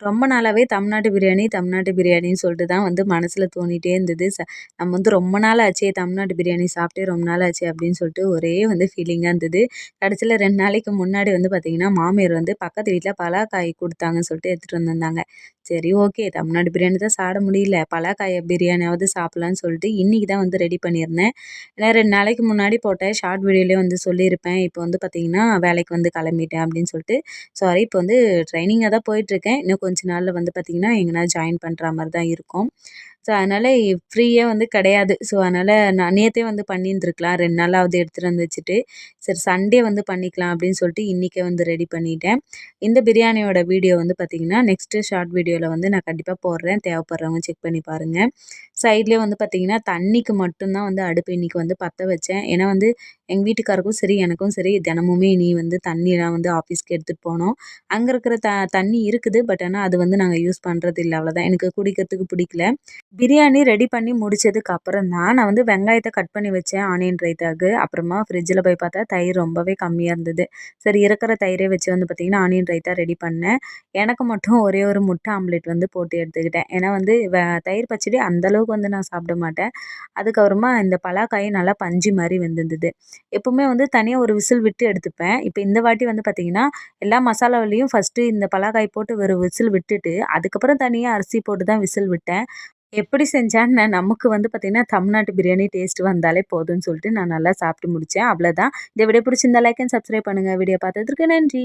ரொம்ப நாளாகவே தமிழ்நாட்டு பிரியாணி தமிழ்நாட்டு பிரியாணின்னு சொல்லிட்டு தான் வந்து மனசில் தோணிகிட்டே இருந்தது. ச நம்ம வந்து ரொம்ப நாள் ஆச்சே தமிழ்நாட்டு பிரியாணி சாப்பிட்டே ரொம்ப நாள் ஆச்சு அப்படின்னு சொல்லிட்டு ஒரே வந்து ஃபீலிங்காக இருந்தது. கடைசியில் ரெண்டு நாளைக்கு முன்னாடி வந்து பார்த்திங்கன்னா மாமியார் வந்து பக்கத்து வீட்டில் பலாக்காய் கொடுத்தாங்கன்னு சொல்லிட்டு எடுத்துகிட்டு வந்திருந்தாங்க. சரி ஓகே. தமிழ்நாடு பிரியாணி தான் சாப்பிட முடியல. பலாக்காய பிரியாணியாவது சாப்பிட்லான்னு சொல்லிட்டு இன்றைக்கி தான் வந்து ரெடி பண்ணியிருந்தேன். ஏன்னா ரெண்டு நாளைக்கு முன்னாடி போட்ட ஷார்ட் வீடியோலேயே வந்து சொல்லியிருப்பேன். இப்போ வந்து பார்த்திங்கன்னா வேலைக்கு வந்து கிளம்பிட்டேன் அப்படின்னு சொல்லிட்டு. சாரி இப்போ வந்து ட்ரைனிங்காக தான் போயிட்டுருக்கேன் இன்னும் கொஞ்ச நாளில் வந்து பார்த்திங்கன்னா எங்கன்னா ஜாயின் பண்ணுற மாதிரி தான் இருக்கும். ஸோ அதனால் ஃப்ரீயாக வந்து கிடையாது. ஸோ அதனால் நான் நேற்றே வந்து பண்ணியிருந்துருக்கலாம். ரெண்டு நாளாவது எடுத்துகிட்டு வந்து வச்சுட்டு சரி சண்டே வந்து பண்ணிக்கலாம் அப்படின்னு சொல்லிட்டு இன்றைக்கே வந்து ரெடி பண்ணிட்டேன். இந்த பிரியாணியோட வீடியோ வந்து பார்த்திங்கன்னா நெக்ஸ்ட்டு ஷார்ட் வீடியோவில் வந்து நான் கண்டிப்பாக போடுறேன். தேவைப்படுறவங்க செக் பண்ணி பாருங்கள் சைட்லேயே வந்து பார்த்திங்கன்னா தண்ணிக்கு மட்டும்தான் வந்து அடுப்பு இன்றைக்கி வந்து பற்ற வச்சேன். ஏன்னா வந்து எங்கள் வீட்டுக்காருக்கும் சரி எனக்கும் சரி தினமுமே நீ வந்து தண்ணியெலாம் வந்து ஆஃபீஸ்க்கு எடுத்துகிட்டு போனோம் அங்கே இருக்கிற த தண்ணி இருக்குது. பட் ஆனால் அது வந்து நாங்கள் யூஸ் பண்ணுறது இல்லை. அவ்வளோதான் எனக்கு குடிக்கிறதுக்கு பிடிக்கல. பிரியாணி ரெடி பண்ணி முடிச்சதுக்கு அப்புறம் தான் நான் வந்து வெங்காயத்தை கட் பண்ணி வச்சேன் ஆனியன் ரைத்தாக்கு அப்புறமா ஃப்ரிட்ஜில் போய் பார்த்தா தயிர் ரொம்பவே கம்மியாக இருந்தது. சரி இருக்கிற தயிரே வச்சு வந்து பார்த்திங்கன்னா ஆனியன் ரைத்தா ரெடி பண்ணேன். எனக்கு மட்டும் ஒரே ஒரு முட்டை ஆம்லேட் வந்து போட்டு எடுத்துக்கிட்டேன். ஏன்னா வந்து தயிர் பச்சடி அந்தளவுக்கு வந்து நான் சாப்பிட மாட்டேன். அதுக்கப்புறமா இந்த பலாக்காயும் நல்லா பஞ்சு மாதிரி வந்துருந்தது. எப்போவுமே வந்து தனியாக ஒரு விசில் விட்டு எடுத்துப்பேன். இப்போ இந்த வாட்டி வந்து பார்த்திங்கன்னா எல்லா மசாலாவிலையும் ஃபஸ்ட்டு இந்த பலாக்காய் போட்டு ஒரு விசில் விட்டுட்டு அதுக்கப்புறம் தனியாக அரிசி போட்டு தான் விசில் விட்டேன். எப்படி செஞ்சான்னு நமக்கு வந்து பார்த்திங்கன்னா தமிழ்நாட்டு பிரியாணி டேஸ்ட் வந்தாலே போதும்னு சொல்லிட்டு நான் நல்லா சாப்பிட்டு முடித்தேன் அவ்வளோதான் இந்த வீடியோ பிடிச்சிருந்தா லைக் அண்ட் சப்ஸ்கிரைப் பண்ணுங்கள் வீடியோ பார்த்ததுக்கு நன்றி.